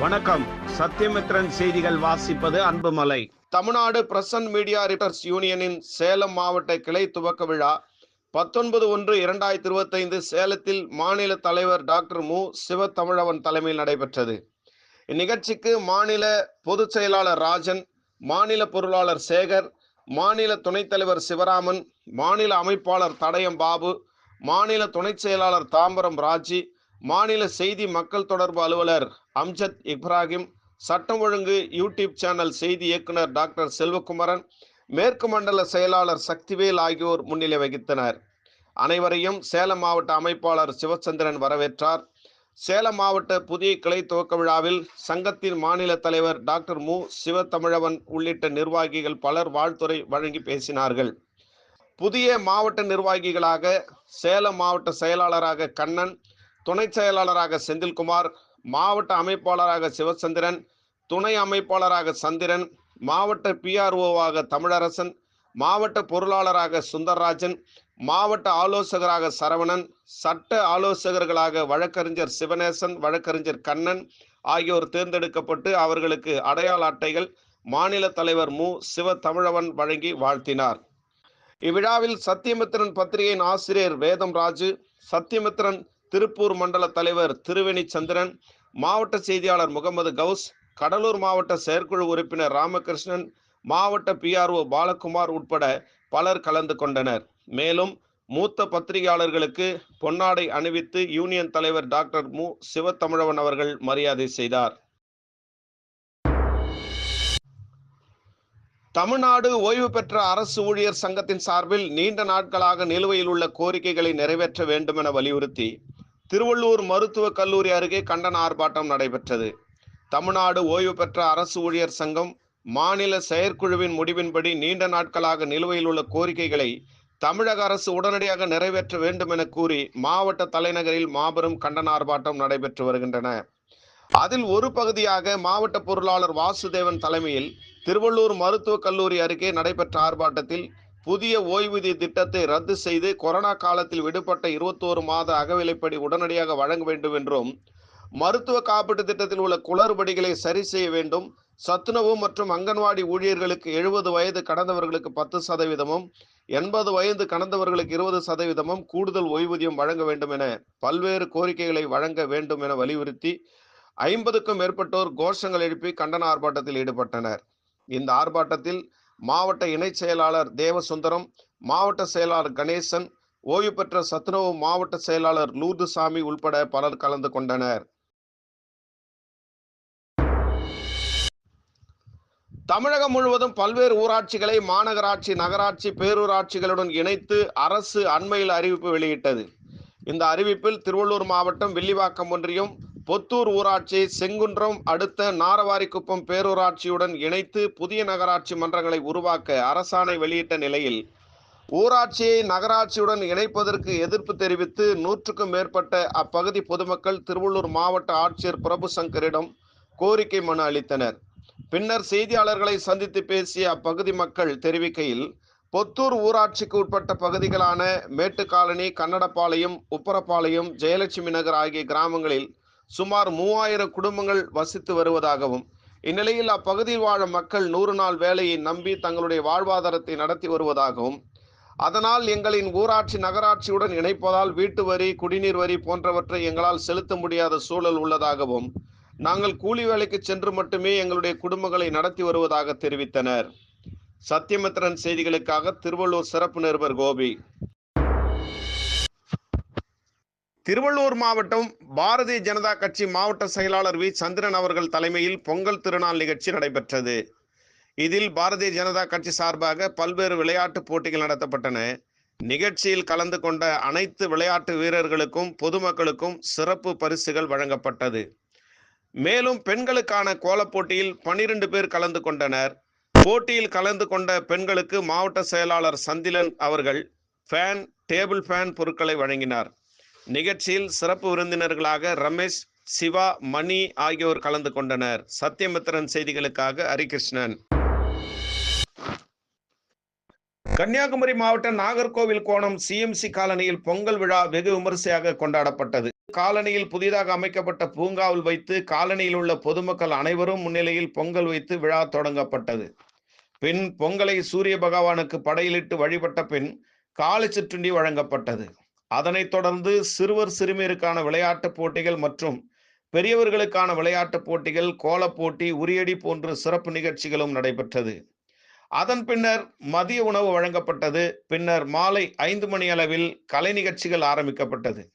வணக்கம். சத்தியமித்ரன் செய்திகள் வாசிப்பது Anbumalai. Tamil Nadu present media writers யூனியனின் சேலம் மாவட்ட கிளை துவக்க விழா பத்தொன்பது ஒன்று இரண்டாயிரத்தி இருபத்தைந்து சேலத்தில் மாநில தலைவர் டாக்டர் மு. சிவத்தமிழவன் தலைமையில் நடைபெற்றது. இந்நிகழ்ச்சிக்கு மாநில பொதுச் செயலாளர் ராஜன் மாநில பொருளாளர் சேகர் மாநில துணைத் தலைவர் சிவராமன் மாநில அமைப்பாளர் தடயம் பாபு மாநில துணைச் செயலாளர் தாம்பரம் ராஜி மாநில செய்தி மக்கள் தொடர்பு அலுவலர் அம்ஜத் இப்ராஹிம் சட்டம் ஒழுங்கு யூடியூப் சேனல் செய்தி இயக்குனர் டாக்டர் செல்வகுமரன் மேற்கு மண்டல செயலாளர் சக்திவேல் ஆகியோர் முன்னிலை வகித்தனர். அனைவரையும் சேலம் மாவட்ட அமைப்பாளர் சிவச்சந்திரன் வரவேற்றார். சேலம் மாவட்ட புதிய கிளை துவக்க விழாவில் சங்கத்தின் மாநில தலைவர் டாக்டர் மு. சிவத்தமிழவன் உள்ளிட்ட நிர்வாகிகள் பலர் வாழ்த்துரை வழங்கி பேசினார்கள். புதிய மாவட்ட நிர்வாகிகளாக சேலம் மாவட்ட செயலாளராக கண்ணன் துணை செயலாளராக செந்தில்குமார் மாவட்ட அமைப்பாளராக சிவச்சந்திரன் துணை அமைப்பாளராக சந்திரன் மாவட்ட பிஆர்ஓவாக தமிழரசன் மாவட்ட பொருளாளராக சுந்தர்ராஜன் மாவட்ட ஆலோசகராக சரவணன் சட்ட ஆலோசகர்களாக வழக்கறிஞர் சிவநேசன் வழக்கறிஞர் கண்ணன் ஆகியோர் தேர்ந்தெடுக்கப்பட்டு அவர்களுக்கு அடையாள அட்டைகள் மாநில தலைவர் மு. சிவ தமிழவன் வழங்கி வாழ்த்தினார். இவ்விழாவில் சத்தியமித்திரன் பத்திரிகையின் ஆசிரியர் வேதம் ராஜு சத்தியமித்திரன் திருப்பூர் மண்டல தலைவர் திருவேணி சந்திரன் மாவட்ட செய்தியாளர் முகமது கவுஸ் கடலூர் மாவட்ட செயற்குழு உறுப்பினர் ராமகிருஷ்ணன் மாவட்ட பிஆர்ஓ பாலகுமார் உட்பட பலர் கலந்து கொண்டனர். மேலும் மூத்த பத்திரிகையாளர்களுக்கு பொன்னாடை அணிவித்து யூனியன் தலைவர் டாக்டர் மு. சிவத்தமிழவன் அவர்கள் மரியாதை செய்தார். தமிழ்நாடு ஓய்வு பெற்ற அரசு ஊழியர் சங்கத்தின் சார்பில் நீண்ட நாட்களாக நிலுவையில் உள்ள கோரிக்கைகளை நிறைவேற்ற வேண்டும் என வலியுறுத்தி திருவள்ளூர் மருத்துவக் கல்லூரி அருகே கண்டன ஆர்ப்பாட்டம் நடைபெற்றது. தமிழ்நாடு ஓய்வு பெற்ற அரசு ஊழியர் சங்கம் மாநில செயற்குழுவின் முடிவின்படி நீண்ட நாட்களாக நிலுவையில் உள்ள கோரிக்கைகளை தமிழக அரசு உடனடியாக நிறைவேற்ற வேண்டும் என கூறி மாவட்ட தலைநகரில் மாபெரும் கண்டன ஆர்ப்பாட்டம் நடைபெற்று வருகின்றன. அதில் ஒரு பகுதியாக மாவட்ட பொருளாளர் வாசுதேவன் தலைமையில் திருவள்ளூர் மருத்துவக் கல்லூரி அருகே நடைபெற்ற ஆர்ப்பாட்டத்தில் புதிய ஓய்வூதிய திட்டத்தை ரத்து செய்து கொரோனா காலத்தில் விடுபட்ட இருபத்தோரு மாத அகவிலைப்படி உடனடியாக வழங்க வேண்டும் என்றும் மருத்துவ காப்பீட்டு திட்டத்தில் உள்ள குளறுபடிகளை சரி செய்ய வேண்டும் சத்துணவு மற்றும் அங்கன்வாடி ஊழியர்களுக்கு எழுபது வயது கடந்தவர்களுக்கு பத்து சதவீதமும் எண்பது வயது கடந்தவர்களுக்கு இருபது சதவீதமும் கூடுதல் ஓய்வூதியம் வழங்க வேண்டும் என பல்வேறு கோரிக்கைகளை வழங்க வேண்டும் என வலியுறுத்தி ஐம்பதுக்கும் மேற்பட்டோர் கோஷங்கள் எழுப்பி கண்டன ஆர்ப்பாட்டத்தில் ஈடுபட்டனர். இந்த ஆர்ப்பாட்டத்தில் மாவட்ட இணைச் செயலாளர் தேவசுந்தரம் மாவட்ட செயலாளர் கணேசன் ஓய்வு பெற்ற சத்துணவு மாவட்ட செயலாளர் லூர்துசாமி உள்பட பலர் கலந்து கொண்டனர். தமிழகம் முழுவதும் பல்வேறு ஊராட்சிகளை மாநகராட்சி நகராட்சி பேரூராட்சிகளுடன் இணைத்து அரசு அண்மையில் அறிவிப்பு வெளியிட்டது. இந்த அறிவிப்பில் திருவள்ளூர் மாவட்டம் வில்லிவாக்கம் ஒன்றியம் பொத்தூர் ஊராட்சி செங்குன்றம் அடுத்த நாரவாரிக்குப்பம் பேரூராட்சியுடன் இணைத்து புதிய நகராட்சி மன்றங்களை உருவாக்க அரசாணை வெளியிட்ட நிலையில் ஊராட்சியை நகராட்சியுடன் இணைப்பதற்கு எதிர்ப்பு தெரிவித்து நூற்றுக்கும் மேற்பட்ட அப்பகுதி பொதுமக்கள் திருவள்ளூர் மாவட்ட ஆட்சியர் பிரபு சங்கரிடம் கோரிக்கை மனு அளித்தனர். பின்னர் செய்தியாளர்களை சந்தித்து பேசிய அப்பகுதி மக்கள் தெரிவிக்கையில் பொத்தூர் ஊராட்சிக்கு உட்பட்ட பகுதிகளான மேட்டுக்காலனி கன்னடப்பாளையம் உப்பரப்பாளையம் ஜெயலட்சுமி நகர் ஆகிய கிராமங்களில் சுமார் மூவாயிரம் குடும்பங்கள் வசித்து வருவதாகவும் இந்நிலையில் அப்பகுதியில் வாழும் மக்கள் நூறு நாள் வேலையை நம்பி தங்களுடைய வாழ்வாதாரத்தை நடத்தி வருவதாகவும் அதனால் எங்களின் ஊராட்சி நகராட்சியுடன் இணைப்பதால் வீட்டு வரி குடிநீர் வரி போன்றவற்றை எங்களால் செலுத்த முடியாத சூழல் உள்ளதாகவும் நாங்கள் கூலி வேலைக்கு சென்று மட்டுமே எங்களுடைய குடும்பங்களை நடத்தி வருவதாக தெரிவித்தனர். சத்தியமித்திரன் செய்திகளுக்காக திருவள்ளூர் சிறப்பு நிருபர் கோபி. திருவள்ளூர் மாவட்டம் பாரதிய ஜனதா கட்சி மாவட்ட செயலாளர் வி. சந்திரன் அவர்கள் தலைமையில் பொங்கல் திருநாள் நிகழ்ச்சி நடைபெற்றது. இதில் பாரதிய ஜனதா கட்சி சார்பாக பல்வேறு விளையாட்டு போட்டிகள் நடத்தப்பட்டன. நிகழ்ச்சியில் கலந்து கொண்ட அனைத்து விளையாட்டு வீரர்களுக்கும் பொதுமக்களுக்கும் சிறப்பு பரிசுகள் வழங்கப்பட்டது. மேலும் பெண்களுக்கான கோலப் போட்டியில் பனிரெண்டு பேர் கலந்து கொண்டனர். போட்டியில் கலந்து கொண்ட பெண்களுக்கு மாவட்ட செயலாளர் சந்திலன் அவர்கள் ஃபேன் டேபிள் ஃபேன் பொருட்களை வழங்கினார். நிகழ்ச்சியில் சிறப்பு விருந்தினர்களாக ரமேஷ் சிவா மணி ஆகியோர் கலந்து கொண்டனர். சத்தியமித்திரன் செய்திகளுக்காக ஹரிகிருஷ்ணன். கன்னியாகுமரி மாவட்டம் நாகர்கோவில் கோணம் சிஎம்சி காலனியில் பொங்கல் விழா வெகு விமரிசையாக கொண்டாடப்பட்டது. காலனியில் புதிதாக அமைக்கப்பட்ட பூங்காவில் வைத்து காலனியில் உள்ள பொதுமக்கள் அனைவரும் முன்னிலையில் பொங்கல் வைத்து விழா தொடங்கப்பட்டது. பின் பொங்கலை சூரிய பகவானுக்கு படையிலிட்டு வழிபட்ட பின் காலை சிற்றுண்டி வழங்கப்பட்டது. அதனைத் தொடர்ந்து சிறுவர் சிறுமியருக்கான விளையாட்டுப் போட்டிகள் மற்றும் பெரியவர்களுக்கான விளையாட்டுப் போட்டிகள் கோலப் போட்டி உரியடி போன்ற சிறப்பு நிகழ்ச்சிகளும் நடைபெற்றது. அதன் பின்னர் மதிய உணவு வழங்கப்பட்டது. பின்னர் மாலை ஐந்து மணி அளவில் கலை நிகழ்ச்சிகள் ஆரம்பிக்கப்பட்டது.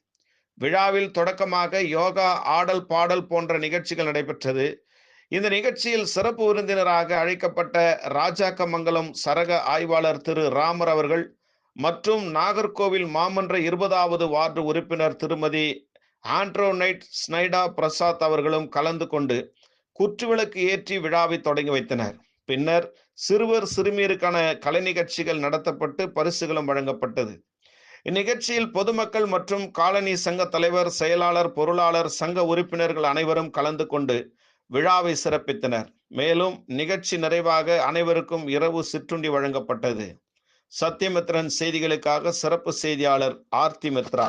விழாவில் தொடக்கமாக யோகா ஆடல் பாடல் போன்ற நிகழ்ச்சிகள் நடைபெற்றது. இந்த நிகழ்ச்சியில் சிறப்பு விருந்தினராக அழைக்கப்பட்ட ராஜாக்கமங்கலம் சரக ஆய்வாளர் திரு ராமர் அவர்கள் மற்றும் நாகர்கோவில் மாமன்ற இருபதாவது வார்டு உறுப்பினர் திருமதி ஆண்ட்ரோனைட் ஸ்னைடா பிரசாத் அவர்களும் கலந்து கொண்டு குற்றுவிளக்கு ஏற்றி விழாவை தொடங்கி வைத்தனர். பின்னர் சிறுவர் சிறுமியருக்கான கலை நிகழ்ச்சிகள் நடத்தப்பட்டு பரிசுகளும் வழங்கப்பட்டது. இந்நிகழ்ச்சியில் பொதுமக்கள் மற்றும் காலனி சங்க தலைவர் செயலாளர் பொருளாளர் சங்க உறுப்பினர்கள் அனைவரும் கலந்து கொண்டு விழாவை சிறப்பித்தனர். மேலும் நிகழ்ச்சி நிறைவாக அனைவருக்கும் இரவு சிற்றுண்டி வழங்கப்பட்டது. சத்யமித்ரன் செய்திகளுக்காக சிறப்பு செய்தியாளர் ஆர்த்தி மித்ரா.